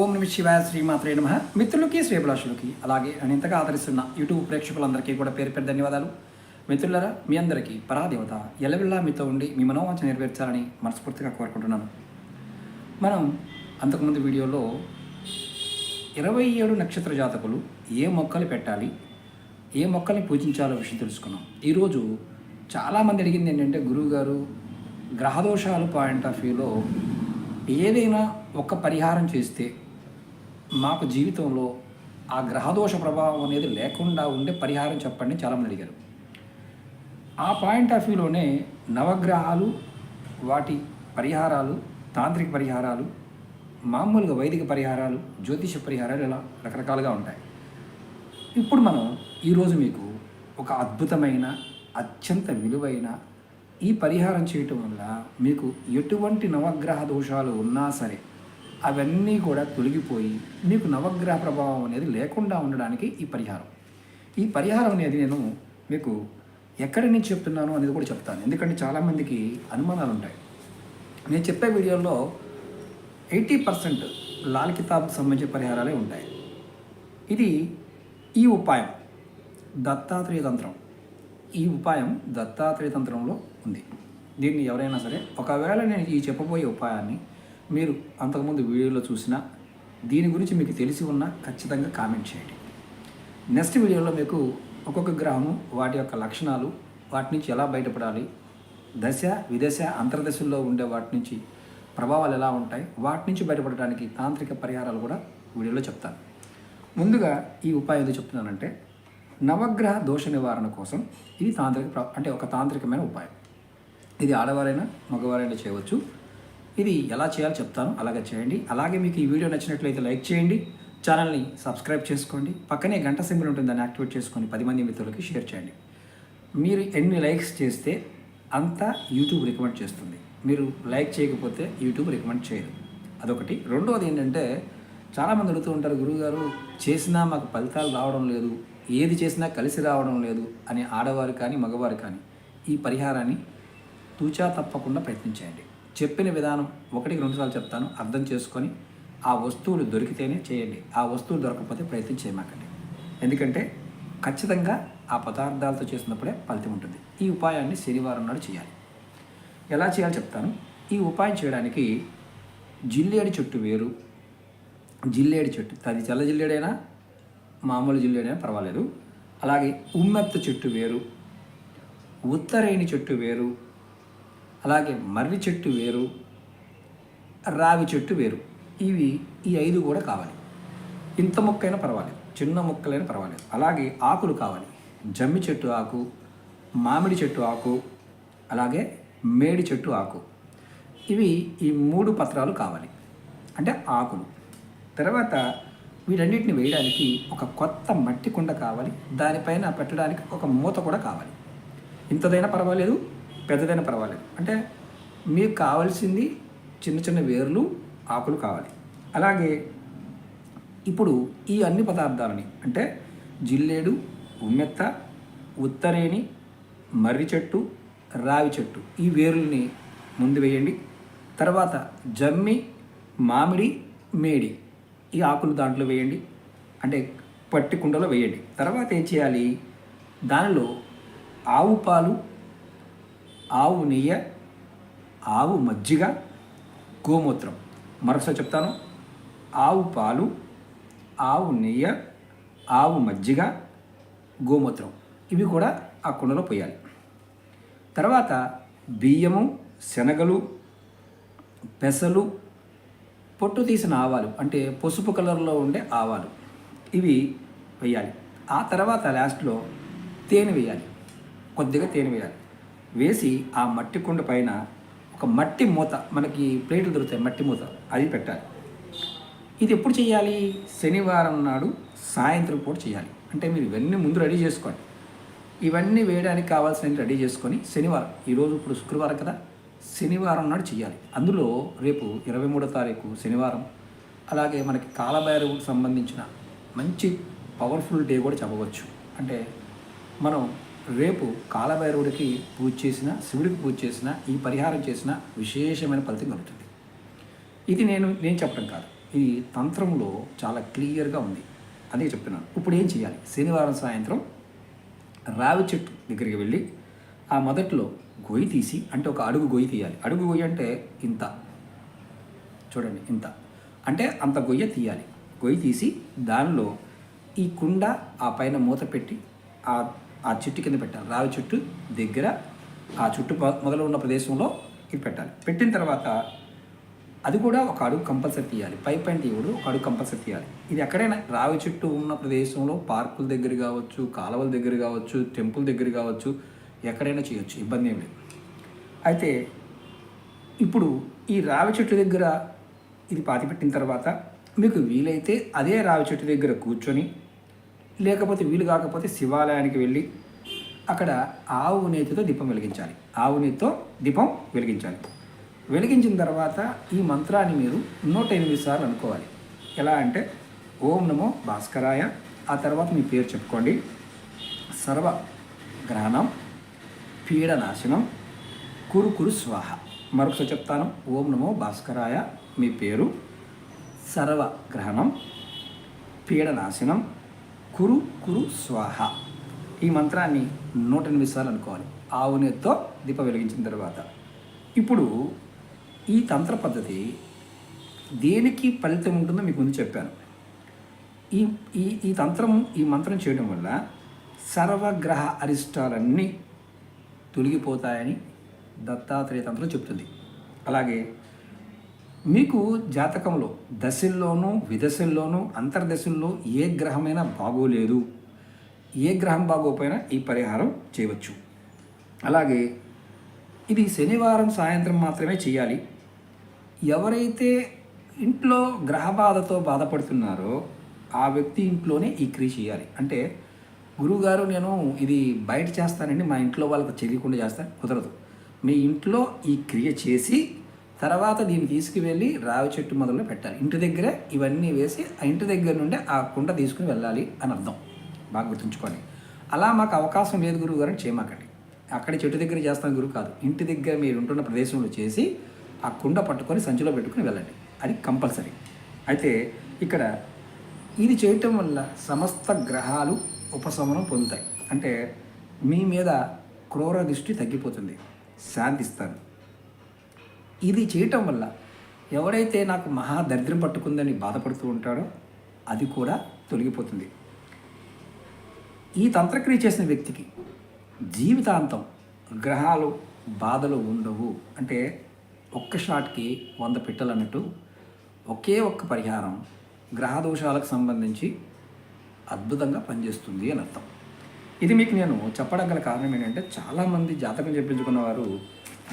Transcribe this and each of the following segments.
ఓం నమ శివాయ శ్రీమాత్రే నమ. మిత్రులకి శ్రీభిలాషులకి అలాగే నేను ఇంతగా ఆదరిస్తున్న యూట్యూబ్ ప్రేక్షకులందరికీ కూడా పేరు పేరు ధన్యవాదాలు. మిత్రులరా మీ అందరికీ పరాదేవత ఎల్లవెల్లా మీతో ఉండి మీ మనోవాంఛ నెరవేర్చాలని మనస్ఫూర్తిగా కోరుకుంటున్నాను. మనం అంతకుముందు వీడియోలో ఇరవై ఏడు నక్షత్ర జాతకులు ఏ మొక్కలు పెట్టాలి ఏ మొక్కల్ని పూజించాలో విషయం తెలుసుకున్నాం. ఈరోజు చాలామంది అడిగింది ఏంటంటే గురువుగారు గ్రహదోషాలు పాయింట్ ఆఫ్ వ్యూలో ఏదైనా ఒక పరిహారం చేస్తే మాకు జీవితంలో ఆ గ్రహదోష ప్రభావం అనేది లేకుండా ఉండే పరిహారం చెప్పండి చాలామంది అడిగారు. ఆ పాయింట్ ఆఫ్ వ్యూలోనే నవగ్రహాలు వాటి పరిహారాలు తాంత్రిక పరిహారాలు మామూలుగా వైదిక పరిహారాలు జ్యోతిష పరిహారాలు ఇలా రకరకాలుగా ఉంటాయి. ఇప్పుడు మనం ఈరోజు మీకు ఒక అద్భుతమైన అత్యంత విలువైన ఈ పరిహారం చేయటం వల్ల మీకు ఎటువంటి నవగ్రహ దోషాలు ఉన్నా సరే అవన్నీ కూడా తొలగిపోయి మీకు నవగ్రహ ప్రభావం అనేది లేకుండా ఉండడానికి ఈ పరిహారం. ఈ పరిహారం అనేది నేను మీకు ఎక్కడి నుంచి చెప్తున్నాను అనేది కూడా చెప్తాను. ఎందుకంటే చాలామందికి అనుమానాలు ఉంటాయి. నేను చెప్పే వీడియోలో ఎయిటీ పర్సెంట్ లాల్ కితాబ్ సంబంధించిన పరిహారాలే ఉంటాయి. ఇది ఈ ఉపాయం. దత్తాత్రేయ తంత్రం. ఈ ఉపాయం దత్తాత్రేయ తంత్రంలో ఉంది. దీన్ని ఎవరైనా సరే ఒకవేళ నేను ఈ చెప్పబోయే ఉపాయాన్ని మీరు అంతకుముందు వీడియోలో చూసినా దీని గురించి మీకు తెలిసి ఉన్నా ఖచ్చితంగా కామెంట్ చేయండి. నెక్స్ట్ వీడియోలో మీకు ఒక్కొక్క గ్రహము వాటి యొక్క లక్షణాలు వాటి నుంచి ఎలా బయటపడాలి దశ విదశ అంతర్దశల్లో ఉండే వాటి నుంచి ప్రభావాలు ఎలా ఉంటాయి వాటి నుంచి బయటపడడానికి తాంత్రిక పరిహారాలు కూడా వీడియోలో చెప్తాను. ముందుగా ఈ ఉపాయం ఎందుకు చెప్తున్నానంటే నవగ్రహ దోష నివారణ కోసం ఇది తాంత్రిక అంటే ఒక తాంత్రికమైన ఉపాయం. ఇది ఆడవారైనా మగవారైనా చేయవచ్చు. ఇది ఎలా చేయాలో చెప్తాను. అలాగే చేయండి. అలాగే మీకు ఈ వీడియో నచ్చినట్లయితే లైక్ చేయండి. ఛానల్ని సబ్స్క్రైబ్ చేసుకోండి. పక్కనే గంట సింబల్ ఉంటుంది. దాన్ని యాక్టివేట్ చేసుకొని పది మంది మిత్రులకి షేర్ చేయండి. మీరు ఎన్ని లైక్స్ చేస్తే అంత యూట్యూబ్ రికమెండ్ చేస్తుంది. మీరు లైక్ చేయకపోతే యూట్యూబ్ రికమెండ్ చేయదు అదొకటి. రెండవది ఏంటంటే చాలామంది అడుగుతూ ఉంటారు గురువుగారు చేసినా మాకు ఫలితాలు రావడం లేదు. ఏది చేసినా కలిసి రావడం లేదు అని ఆడవారు కానీ మగవారు కానీ ఈ పరిహారాన్ని తూచా తప్పకుండా ప్రయత్నించేయండి. చెప్పిన విధానం ఒకటికి రెండుసార్లు చెప్తాను అర్థం చేసుకొని ఆ వస్తువులు దొరికితేనే చేయండి. ఆ వస్తువులు దొరకకపోతే ప్రయత్నం చేయమాకండి. ఎందుకంటే ఖచ్చితంగా ఆ పదార్థాలతో చేసినప్పుడే ఫలితం ఉంటుంది. ఈ ఉపాయాన్ని శనివారం నాడు చేయాలి. ఎలా చేయాలో చెప్తాను. ఈ ఉపాయం చేయడానికి జిల్లేడు చెట్టు వేరు. జిల్లేడు చెట్టు. అది చల్ల జిల్లేడైనా మామూలు జిల్లేడైనా పర్వాలేదు. అలాగే ఉమ్మెత్త చెట్టు వేరు. ఉత్తరేణి చెట్టు వేరు. అలాగే మర్రి చెట్టు వేరు రావి చెట్టు వేరు. ఇవి ఈ ఐదు కూడా కావాలి. ఇంత మొక్కైనా పర్వాలేదు. చిన్న మొక్కలైనా పర్వాలేదు. అలాగే ఆకులు కావాలి. జమ్మి చెట్టు ఆకు మామిడి చెట్టు ఆకు అలాగే మేడి చెట్టు ఆకు. ఇవి ఈ మూడు పత్రాలు కావాలి. అంటే ఆకులు. తర్వాత వీటన్నిటిని వేయడానికి ఒక కొత్త మట్టి కుండ కావాలి. దానిపైన పెట్టడానికి ఒక మూత కూడా కావాలి. ఇంతదైనా పర్వాలేదు. పెద్దదైనా పర్వాలేదు. అంటే మీకు కావాల్సింది చిన్న చిన్న వేర్లు ఆకులు కావాలి. అలాగే ఇప్పుడు ఈ అన్ని పదార్థాలని అంటే జిల్లేడు ఉమ్మెత్త ఉత్తరేణి మర్రి చెట్టు రావి చెట్టు ఈ వేరుల్ని ముందు వేయండి. తర్వాత జమ్మి మామిడి మేడి ఈ ఆకులు దాంట్లో వేయండి. అంటే పట్టి కుండలో వేయండి. తర్వాత ఏం చేయాలి? దానిలో ఆవు పాలు ఆవు నెయ్యి ఆవు మజ్జిగ గోమూత్రం. మరొకసారి చెప్తాను. ఆవు పాలు ఆవు నెయ్యి ఆవు మజ్జిగ గోమూత్రం. ఇవి కూడా ఆ కుండలో పోయాలి. తర్వాత బియ్యము శనగలు పెసలు పొట్టు తీసిన ఆవాలు అంటే పసుపు కలర్లో ఉండే ఆవాలు ఇవి వేయాలి. ఆ తర్వాత లాస్ట్లో తేనె వేయాలి. కొద్దిగా తేనె వేయాలి. వేసి ఆ మట్టి కుండ పైన ఒక మట్టి మూత మనకి ప్లేట్లు దొరుకుతాయి మట్టి మూత అది పెట్టాలి. ఇది ఎప్పుడు చేయాలి శనివారం నాడు సాయంత్రం పూట చేయాలి అంటే మీరు ఇవన్నీ ముందు రెడీ చేసుకోండి. ఇవన్నీ వేయడానికి కావాల్సిన రెడీ చేసుకొని శనివారం ఈరోజు ఇప్పుడు శుక్రవారం కదా శనివారం నాడు చేయాలి అందులో రేపు ఇరవై మూడో తారీఖు శనివారం అలాగే మనకి కాలభైరవుకు సంబంధించిన మంచి పవర్ఫుల్ డే కూడా చెప్పవచ్చు. అంటే మనం రేపు కాలభైరవుడికి పూజ చేసిన శివుడికి పూజ చేసిన ఈ పరిహారం చేసిన విశేషమైన ఫలితం కలుగుతుంది. ఇది నేను నేను చెప్పడం కాదు. ఇది తంత్రంలో చాలా క్లియర్గా ఉంది. అదే చెప్తున్నాను. ఇప్పుడు ఏం చేయాలి? శనివారం సాయంత్రం రావి చెట్టు దగ్గరికి వెళ్ళి ఆ మొదట్లో గొయ్యి తీసి అంటే ఒక అడుగు గొయ్యి తీయాలి. అడుగు గొయ్యి అంటే ఇంత. చూడండి ఇంత. అంటే అంత గొయ్య తీయాలి. గొయ్యి తీసి దానిలో ఈ కుండ ఆ పైన మూత పెట్టి ఆ ఆ చెట్టు కింద పెట్టాలి. రావి చెట్టు దగ్గర ఆ చుట్టు మొదలు ఉన్న ప్రదేశంలో ఇది పెట్టాలి. పెట్టిన తర్వాత అది కూడా ఒక అడుగు కంపల్సరీ తీయాలి. పై పైన తీయకూడదు ఒక అడుగు కంపల్సరీ తీయాలి. ఇది ఎక్కడైనా రావి చెట్టు ఉన్న ప్రదేశంలో పార్కుల దగ్గర కావచ్చు కాలువల దగ్గర కావచ్చు టెంపుల్ దగ్గర కావచ్చు ఎక్కడైనా చేయొచ్చు. ఇబ్బంది ఏం లేదు. అయితే ఇప్పుడు ఈ రావి చెట్టు దగ్గర ఇది పాతి పెట్టిన తర్వాత మీకు వీలైతే అదే రావి చెట్టు దగ్గర కూర్చొని లేకపోతే వీలు కాకపోతే శివాలయానికి వెళ్ళి అక్కడ ఆవు నేతితో దీపం వెలిగించాలి. ఆవు నేతితో దీపం వెలిగించాలి. వెలిగించిన తర్వాత ఈ మంత్రాన్ని మీరు నూట ఎనిమిది సార్లు అనుకోవాలి. ఎలా అంటే ఓం నమో భాస్కరాయ ఆ తర్వాత మీ పేరు చెప్పుకోండి. సర్వ గ్రహణం పీడనాశనం కురు కురు స్వాహ. మరొకసారి చెప్తాను ఓం నమో భాస్కరాయ మీ పేరు. సర్వ గ్రహణం పీడనాశనం కురు కురు స్వాహ. ఈ మంత్రాన్ని నూట ఎనిమిది సార్లు అనుకోవాలి. ఆవు నేతితో దీప వెలిగించిన తర్వాత. ఇప్పుడు ఈ తంత్ర పద్ధతి దేనికి ఫలితం ఉంటుందో మీకు ముందు చెప్పాను. ఈ ఈ ఈ తంత్రం ఈ మంత్రం చేయడం వల్ల సర్వగ్రహ అరిష్టాలన్నీ తొలగిపోతాయని దత్తాత్రేయ తంత్రం చెప్తుంది. అలాగే మీకు జాతకంలో దశల్లోనూ విదశల్లోనూ అంతర్దశల్లో ఏ గ్రహమైనా బాగోలేదు. ఏ గ్రహం బాగోపోయినా ఈ పరిహారం చేయవచ్చు. అలాగే ఇది శనివారం సాయంత్రం మాత్రమే చేయాలి. ఎవరైతే ఇంట్లో గ్రహ బాధతో బాధపడుతున్నారో ఆ వ్యక్తి ఇంట్లోనే ఈ క్రియ చేయాలి. అంటే గురువుగారు నేను ఇది బయట చేస్తానండి మా ఇంట్లో వాళ్ళకి తెలియకుండా చేస్తాను కుదరదు. మీ ఇంట్లో ఈ క్రియ చేసి తర్వాత దీన్ని తీసుకువెళ్ళి రావి చెట్టు మొదలు పెట్టాలి. ఇంటి దగ్గరే ఇవన్నీ వేసి ఆ ఇంటి దగ్గర నుండి ఆ కుండ తీసుకుని వెళ్ళాలి అని అర్థం. బాగా గుర్తుంచుకోండి. అలా మాకు అవకాశం లేదు గురువు గారు చేయమాకండి అక్కడ చెట్టు దగ్గర చేస్తాం గురువు కాదు. ఇంటి దగ్గర మీరు ఉంటున్న ప్రదేశంలో చేసి ఆ కుండ పట్టుకొని సంచిలో పెట్టుకుని వెళ్ళండి. అది కంపల్సరీ. అయితే ఇక్కడ ఇది చేయటం వల్ల సమస్త గ్రహాలు ఉపశమనం పొందుతాయి. అంటే మీ మీద క్రూర దృష్టి తగ్గిపోతుంది. శాంతిస్తారు. ఇది చేయటం వల్ల ఎవడైతే నాకు మహా దరిద్రం పట్టుకుందని బాధపడుతూ ఉంటాడో అది కూడా తొలగిపోతుంది. ఈ తంత్రక్రియ చేసిన వ్యక్తికి జీవితాంతం గ్రహాలు బాధలు ఉండవు. అంటే ఒక్క షాట్కి వంద పిట్టలు అన్నట్టు ఒకే ఒక్క పరిహారం గ్రహ దోషాలకు సంబంధించి అద్భుతంగా పనిచేస్తుంది అని అర్థం. ఇది మీకు నేను చెప్పడం గల కారణం ఏంటంటే చాలామంది జాతకం చెప్పించుకున్న వారు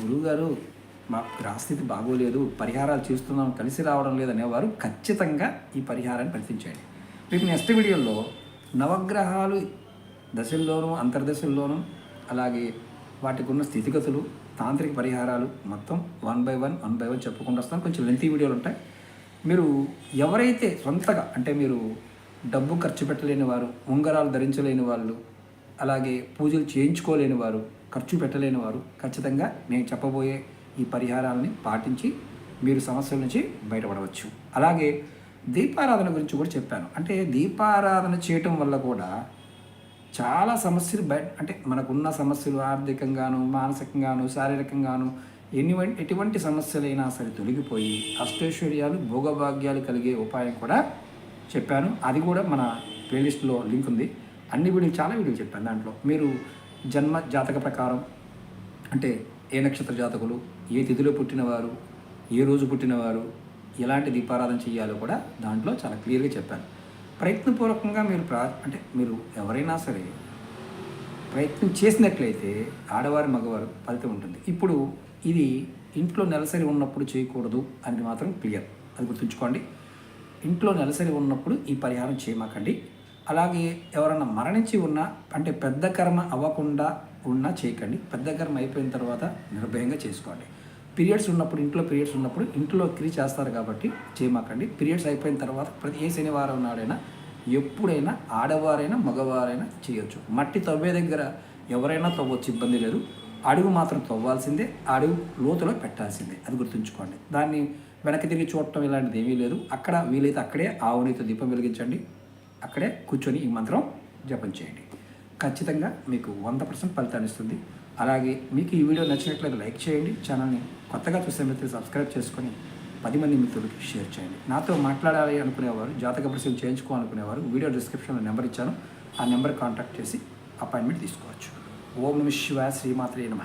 గురువుగారు మా గ్రహస్థితి బాగోలేదు పరిహారాలు చేస్తున్నాం కలిసి రావడం లేదనేవారు ఖచ్చితంగా ఈ పరిహారాన్ని పరిశీలించండి మీకు నెక్స్ట్ వీడియోలో నవగ్రహాలు దశల్లోనూ అంతర్దశల్లోనూ అలాగే వాటికి ఉన్న స్థితిగతులు తాంత్రిక పరిహారాలు మొత్తం one by one one by one చెప్పుకుంటూ వస్తాను కొంచెం లెంతీ వీడియోలు ఉంటాయి. మీరు ఎవరైతే సొంతగా అంటే మీరు డబ్బు ఖర్చు పెట్టలేని వారు ఉంగరాలు ధరించలేని వాళ్ళు అలాగే పూజలు చేయించుకోలేని వారు ఖర్చు పెట్టలేని వారు ఖచ్చితంగా నేను చెప్పబోయే ఈ పరిహారాలని పాటించి మీరు సమస్యల నుంచి బయటపడవచ్చు. అలాగే దీపారాధన గురించి కూడా చెప్పాను. అంటే దీపారాధన చేయటం వల్ల కూడా చాలా సమస్యలు బయట అంటే మనకున్న సమస్యలు ఆర్థికంగాను మానసికంగాను శారీరకంగాను ఎన్ని ఎటువంటి సమస్యలైనా సరే తొలగిపోయి అష్టైశ్వర్యాలు భోగభాగ్యాలు కలిగే ఉపాయం కూడా చెప్పాను. అది కూడా మన ప్లేలిస్ట్లో లింక్ ఉంది. అన్ని వీడియోలు చాలా వీడియోలు చెప్పాను దాంట్లో. మీరు జన్మ జాతక ప్రకారం అంటే ఏ నక్షత్ర జాతకులు ఏ తిథిలో పుట్టినవారు ఏ రోజు పుట్టినవారు ఎలాంటి దీపారాధన చేయాలో కూడా దాంట్లో చాలా క్లియర్గా చెప్పాను. ప్రయత్నపూర్వకంగా మీరు ప్రా అంటే మీరు ఎవరైనా సరే ప్రయత్నం చేసినట్లయితే ఆడవారి మగవారు ఫలితం ఉంటుంది. ఇప్పుడు ఇది ఇంట్లో నెలసరి ఉన్నప్పుడు చేయకూడదు అనేది మాత్రం క్లియర్. అది గుర్తుంచుకోండి. ఇంట్లో నెలసరి ఉన్నప్పుడు ఈ పరిహారం చేయమాకండి. అలాగే ఎవరన్నా మరణించి ఉన్నా అంటే పెద్ద కర్మ అవ్వకుండా ఉన్నా చేయకండి. పెద్ద కర్మ అయిపోయిన తర్వాత నిర్భయంగా చేసుకోండి. పీరియడ్స్ ఉన్నప్పుడు ఇంట్లో పీరియడ్స్ ఉన్నప్పుడు ఇంట్లో క్రీ చేస్తారు కాబట్టి చేయమాకండి. పీరియడ్స్ అయిపోయిన తర్వాత ప్రతి ఏ శనివారం నాడైనా ఎప్పుడైనా ఆడవారైనా మగవారైనా చేయొచ్చు. మట్టి తవ్వే దగ్గర ఎవరైనా తవ్వచ్చు ఇబ్బంది లేదు. అడుగు మాత్రం తవ్వాల్సిందే అడుగు లోతులో పెట్టాల్సిందే. అది గుర్తుంచుకోండి. దాన్ని వెనక్కి తిరిగి చూడటం ఇలాంటిది ఏమీ లేదు. అక్కడ వీలైతే అక్కడే ఆవునితో దీపం వెలిగించండి. అక్కడే కూర్చొని ఈ మంత్రం జపం చేయండి. ఖచ్చితంగా మీకు వంద పర్సెంట్ ఫలితాన్ని ఇస్తుంది. అలాగే మీకు ఈ వీడియో నచ్చినట్లయితే లైక్ చేయండి. ఛానల్ని కొత్తగా చూసే మిత్రులు సబ్స్క్రైబ్ చేసుకొని పది మంది మిత్రులకి షేర్ చేయండి. నాతో మాట్లాడాలి అనుకునేవారు జాతక పరిశీలన చేయించుకోవాలనుకునేవారు వీడియో డిస్క్రిప్షన్లో నెంబర్ ఇచ్చాను. ఆ నెంబర్ కాంటాక్ట్ చేసి అపాయింట్మెంట్ తీసుకోవచ్చు. ఓం నమ శివాయ శ్రీమాత్రే నమ.